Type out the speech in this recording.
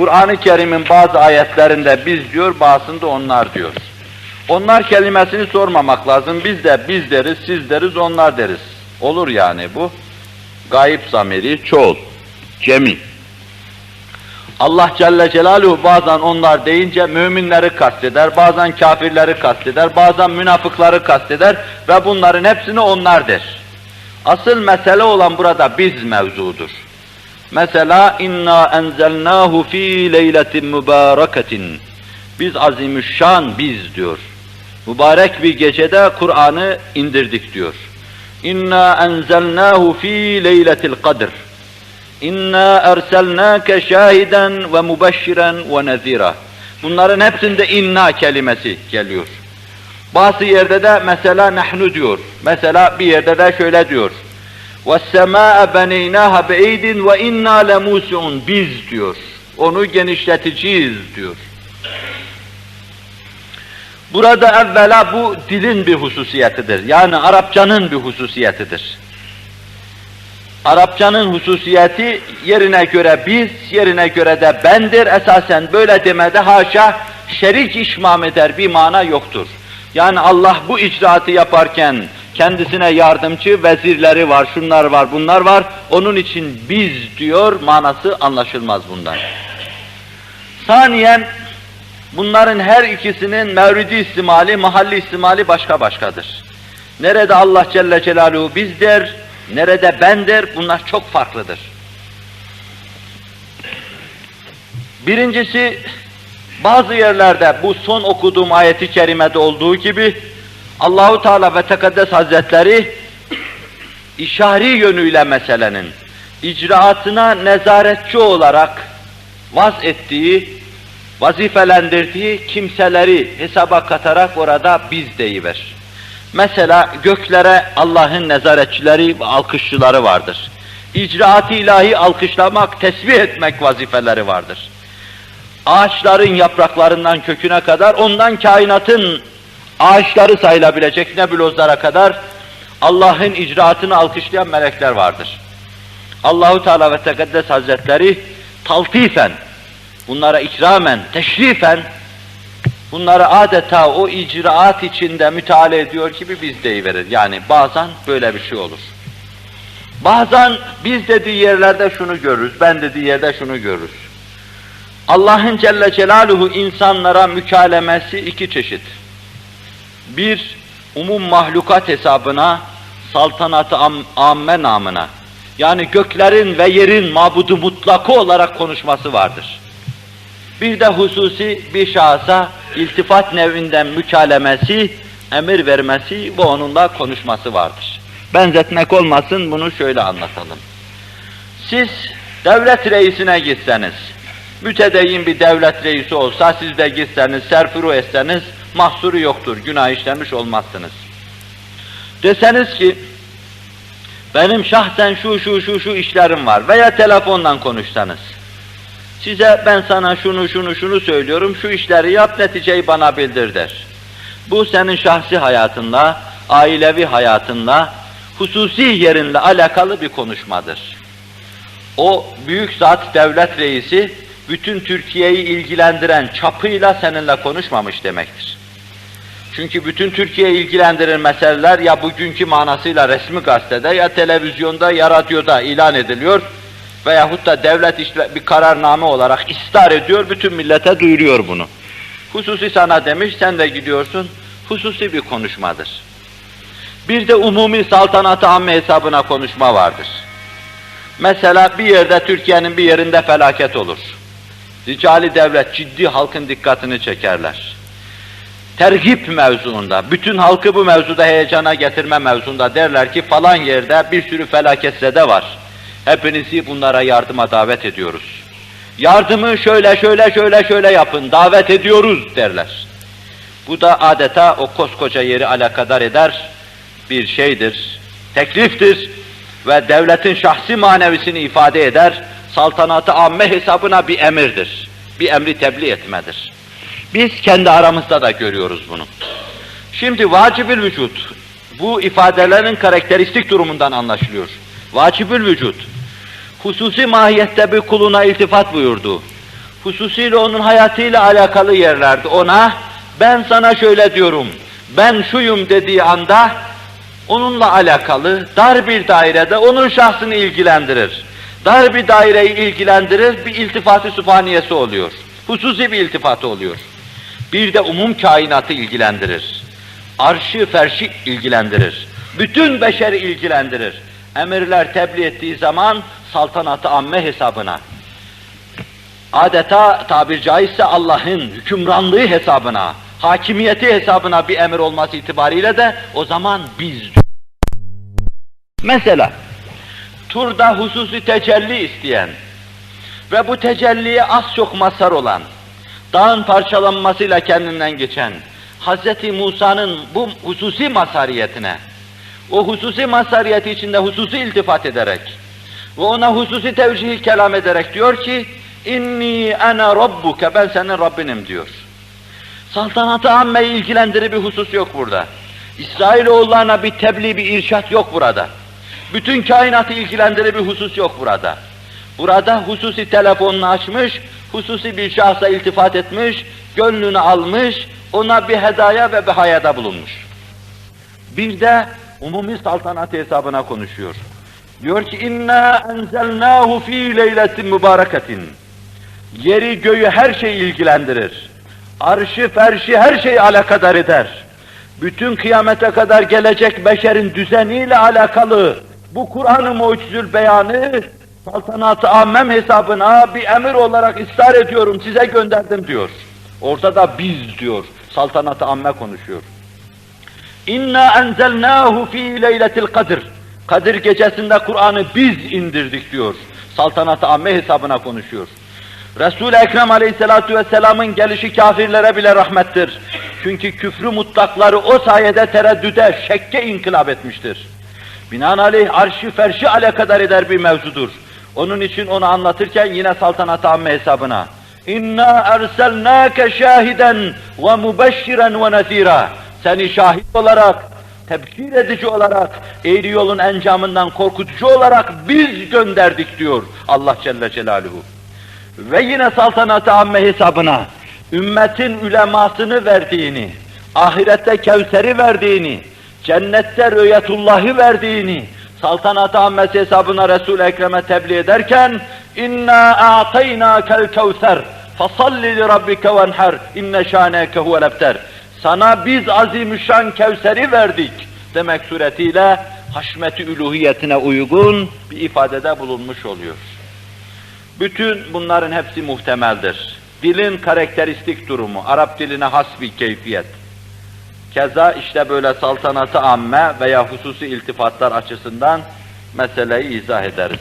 Kur'an-ı Kerim'in bazı ayetlerinde biz diyor, bazısında onlar diyor. Onlar kelimesini sormamak lazım. Biz de biz deriz, siz deriz, onlar deriz. Olur yani bu. Gayip zamiri, çoğul, cemi. Allah Celle Celaluhu bazen onlar deyince müminleri kasteder, bazen kafirleri kasteder, bazen münafıkları kasteder ve bunların hepsini onlar der. Asıl mesele olan burada biz mevzudur. Mesela inna enzelnahu fi leyletin mübareketin. Biz azimüşşan biz diyor. Mübarek bir gecede Kur'an'ı indirdik diyor. İnna enzelnahu fi leyletil kadr. İnna erselnâke şahiden ve mübeşşiren ve nezira. Bunların hepsinde inna kelimesi geliyor. Bazı yerde de mesela nahnu diyor. Mesela bir yerde de şöyle diyor. وَالسَّمَاءَ بَنَيْنَاهَا بِاَيْدٍ وَاِنَّا لَمُوسِعُونَ Biz diyor. Onu genişleteceğiz diyor. Burada evvela bu dilin bir hususiyetidir. Yani Arapçanın bir hususiyetidir. Arapçanın hususiyeti yerine göre biz, yerine göre de bendir. Esasen böyle demede haşa şerik işmam eder bir mana yoktur. Yani Allah bu icraatı yaparken kendisine yardımcı vezirleri var, şunlar var, bunlar var. Onun için biz diyor manası anlaşılmaz bundan. Saniyen bunların her ikisinin mevridi istimali, mahalli istimali başka başkadır. Nerede Allah Celle Celaluhu biz der, nerede ben der, bunlar çok farklıdır. Birincisi, bazı yerlerde bu son okuduğum ayeti kerimede olduğu gibi Allahu Teala ve Tekaddes Hazretleri işari yönüyle meselenin icraatına nezaretçi olarak vaz ettiği, vazifelendirdiği kimseleri hesaba katarak orada biz deyiver. Mesela göklere Allah'ın nezaretçileri ve alkışçıları vardır. İcraat-ı ilahi alkışlamak, tesbih etmek vazifeleri vardır. Ağaçların yapraklarından köküne kadar, ondan kainatın ağaçları sayılabilecek nebulozlara kadar Allah'ın icraatını alkışlayan melekler vardır. Allahu Teala ve Tekaddes Hazretleri taltifen, bunlara ikramen, teşrifen, bunları adeta o icraat içinde müteala ediyor gibi biz deyiverir. Yani bazen böyle bir şey olur. Bazen biz dediği yerlerde şunu görürüz, ben dediği yerde şunu görürüz. Allah'ın Celle Celaluhu insanlara mükalemesi iki çeşit. Bir, umum mahlukat hesabına, saltanatı am amme namına, yani göklerin ve yerin mabudu mutlakı olarak konuşması vardır. Bir de hususi bir şahsa iltifat nevinden mükalemesi, emir vermesi ve onunla konuşması vardır. Benzetmek olmasın bunu şöyle anlatalım. Siz devlet reisine gitseniz, mütedeyyin bir devlet reisi olsa siz de gitseniz, serfuru etseniz mahsuru yoktur, günah işlemiş olmazsınız. Deseniz ki, benim şahsen şu şu şu şu işlerim var veya telefondan konuşsanız, size ben sana şunu şunu şunu söylüyorum, şu işleri yap, neticeyi bana bildir der. Bu senin şahsi hayatınla, ailevi hayatınla, hususi yerinle alakalı bir konuşmadır. O büyük zat devlet reisi, bütün Türkiye'yi ilgilendiren çapıyla seninle konuşmamış demektir. Çünkü bütün Türkiye'yi ilgilendiren meseleler ya bugünkü manasıyla resmi gazetede ya televizyonda ya radyoda ilan ediliyor veyahut da devlet işte bir kararname olarak istar ediyor, bütün millete duyuruyor bunu. Hususi sana demiş, sen de gidiyorsun, hususi bir konuşmadır. Bir de umumi saltanat-ı amme hesabına konuşma vardır. Mesela bir yerde, Türkiye'nin bir yerinde felaket olur. Ricali devlet ciddi halkın dikkatini çekerler. Tergip mevzuunda, bütün halkı bu mevzuda heyecana getirme mevzuunda derler ki falan yerde bir sürü felaketsede var. Hepinizi bunlara yardıma davet ediyoruz. Yardımı şöyle şöyle şöyle şöyle yapın, davet ediyoruz derler. Bu da adeta o koskoca yeri alakadar eder bir şeydir, tekliftir ve devletin şahsi manevisini ifade eder, saltanatı amme hesabına bir emirdir. Bir emri tebliğ etmedir. Biz kendi aramızda da görüyoruz bunu. Şimdi vacibül vücut, bu ifadelerin karakteristik durumundan anlaşılıyor. Vacibül vücut, hususi mahiyette bir kuluna iltifat buyurdu. hususiyle onun hayatıyla alakalı yerlerde ona ben sana şöyle diyorum, ben şuyum dediği anda onunla alakalı dar bir dairede onun şahsını ilgilendirir. Dar bir daireyi ilgilendirir, bir iltifat-ı sübhaniyesi oluyor. Hususi bir iltifatı oluyor. Bir de umum kainatı ilgilendirir. Arşı ferşi ilgilendirir. Bütün beşeri ilgilendirir. Emirler tebliğ ettiği zaman saltanatı amme hesabına. Adeta tabir caizse Allah'ın hükümranlığı hesabına, hakimiyeti hesabına bir emir olması itibariyle de o zaman biz. Mesela turda hususi tecelli isteyen ve bu tecelliye az çok mazhar olan, dağın parçalanmasıyla kendinden geçen Hz. Musa'nın bu hususi mazhariyetine, o hususi mazhariyeti içinde hususi iltifat ederek ve ona hususi tevcih kelam ederek diyor ki, inni ana rabbuke, ben senin Rabbinim diyor. Saltanatı ammeyi ilgilendirir bir husus yok burada. İsrailoğullarına bir tebliğ, bir irşat yok burada. Bütün kainatı ilgilendirir bir husus yok burada. Burada hususi telefonunu açmış, hususi bir şahsa iltifat etmiş, gönlünü almış, ona bir hedaya ve bir hayada bulunmuş. Bir de umumi saltanat hesabına konuşuyor. Diyor ki inna enzelnahu fi leyletin mübareketin. Yeri göğü her şey ilgilendirir. Arşı ferşi her şey alakadar eder. Bütün kıyamete kadar gelecek beşerin düzeniyle alakalı bu Kur'an-ı mucizül beyanı saltanat-ı ammem hesabına bir emir olarak ısrar ediyorum size gönderdim diyor. Orada da biz diyor. Saltanat-ı amme konuşuyor. İnna enzelnahu fi leyletil kadir. Kadir gecesinde Kur'an'ı biz indirdik diyor. Saltanat-ı amme hesabına konuşuyor. Resul-i Ekrem aleyhissalatu vesselamın gelişi kafirlere bile rahmettir. Çünkü küfrü mutlakları o sayede tereddüde, şekke inkılap etmiştir. Binaenaleyh arşi ferşi alakadar eder bir mevzudur. Onun için onu anlatırken yine saltanat-ı amme hesabına. İnna erselnâke şahiden ve mubeşşiren ve nezîrâ. Seni şahit olarak, tebşir edici olarak, eğri yolun encamından korkutucu olarak biz gönderdik diyor Allah Celle Celaluhu. Ve yine saltanat-ı amme hesabına ümmetin ülemasını verdiğini, ahirette Kevser'i verdiğini, cennette rüyetullahı verdiğini, saltanat-ı ammesi hesabına Resul-i Ekrem'e tebliğ ederken inna a'taynakel kevser fasalli li rabbike venher inne şaneke huvel. Sana biz azimüşşan Kevser'i verdik demek suretiyle haşmeti üluhiyetine uygun bir ifadede bulunmuş oluyor. Bütün bunların hepsi muhtemeldir. Dilin karakteristik durumu, Arap diline has bir keyfiyet. Keza işte böyle saltanatı amme veya hususi iltifatlar açısından meseleyi izah ederiz.